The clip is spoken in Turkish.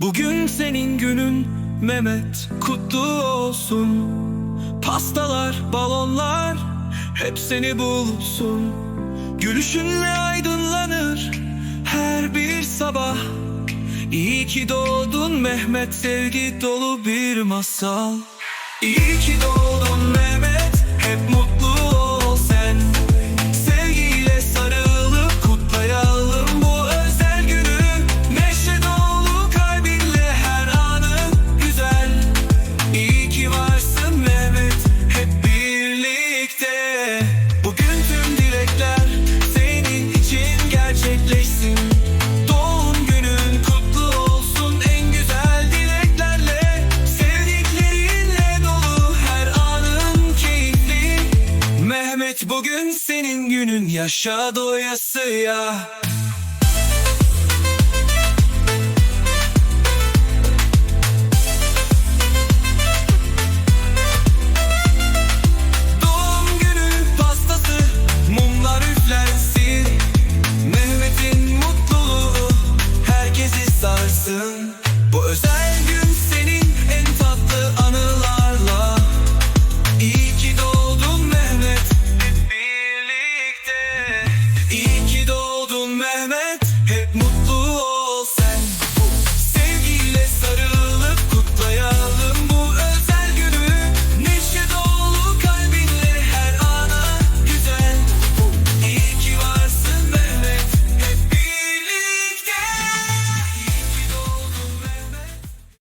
Bugün senin günün Mehmet kutlu olsun. Pastalar, balonlar hep seni bulsun. Gülüşünle aydınlanır her bir sabah. İyi ki doğdun Mehmet sevgi dolu bir masal. İyi ki doğdun Evet bugün senin günün. Yaşa doyasıya Doğum günü pastası mumlar üflensin. Mehmet'in mutluluğu herkesi sarsın.